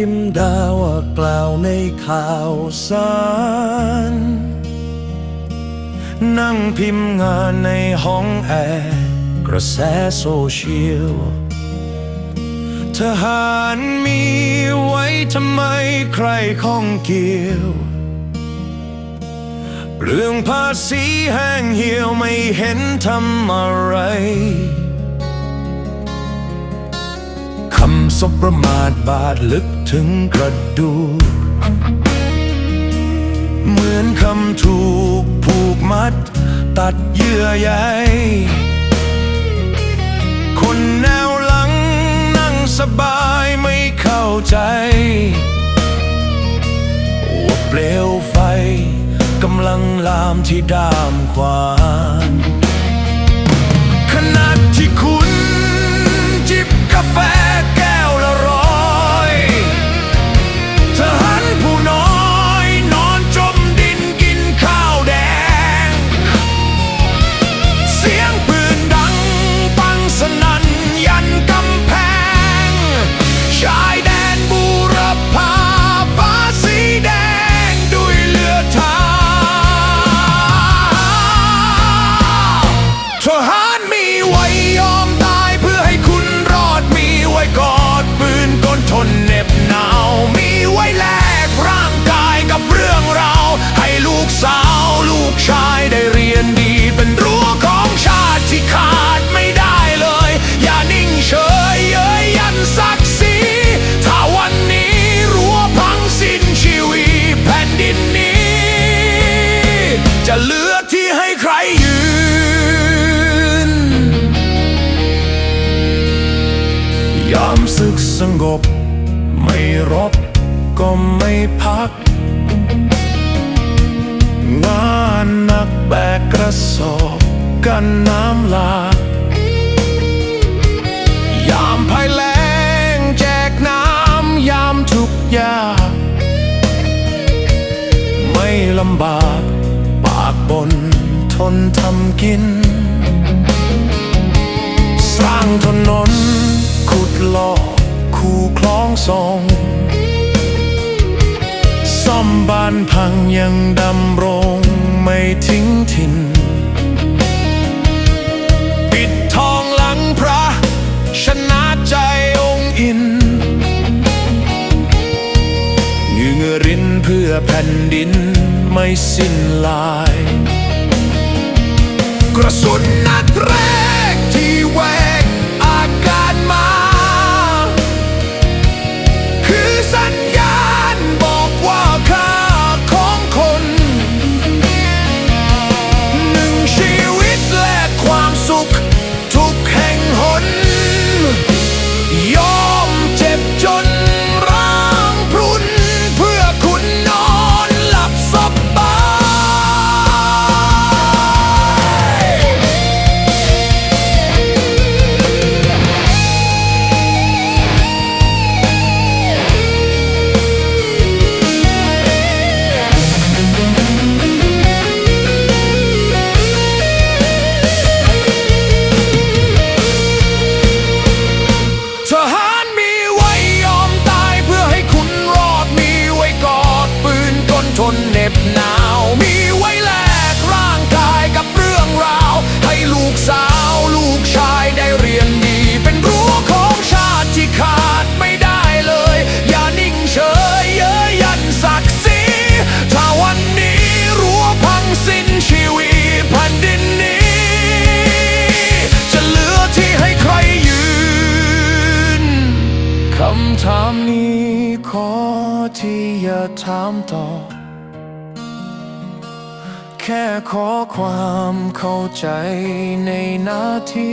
พิมดาว่ากล่าวในข่าวสารนั่งพิมพ์งานในห้องแอร์กระแสโซเชียลทหารมีไว้ทำไมใครข้องเกี่ยว เรื่องภาษีแห้งเหี่ยวไม่เห็นทำอะไร สบประมาทบาดลึกถึงกระดูก เหมือนคำถูกผูกมัด ตัดเยื่อใยคนแนวหลังนั่งสบายไม่เข้าใจ ว่าเปลวไฟกำลังลามที่ดามขวา สงบ ไม่รบก็ไม่พัก งานหนักแบกกระสอบกันน้ำหลากยามภัยแล้งแจกน้ำยามทุกยากไม่ลำบากปากบนทนทำกิน สร้างถนนขุดลอก คู่คล้องส่งซ่อมบ้านพังยังดำรงไม่ทิ้งถิ่น ปิดทองหลังพระ ชนะใจองค์อินเหงื่อรินเพื่อแผ่นดินไม่สิ้นลาย กระสุนนัดแรก ที่อย่าถามต่อ แค่ขอความเข้าใจในนาที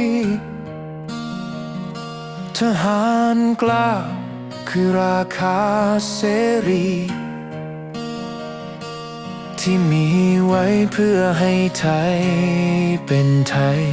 ทหารกล้าคือราคาเสรี ที่มีไว้เพื่อให้ไทยเป็นไทย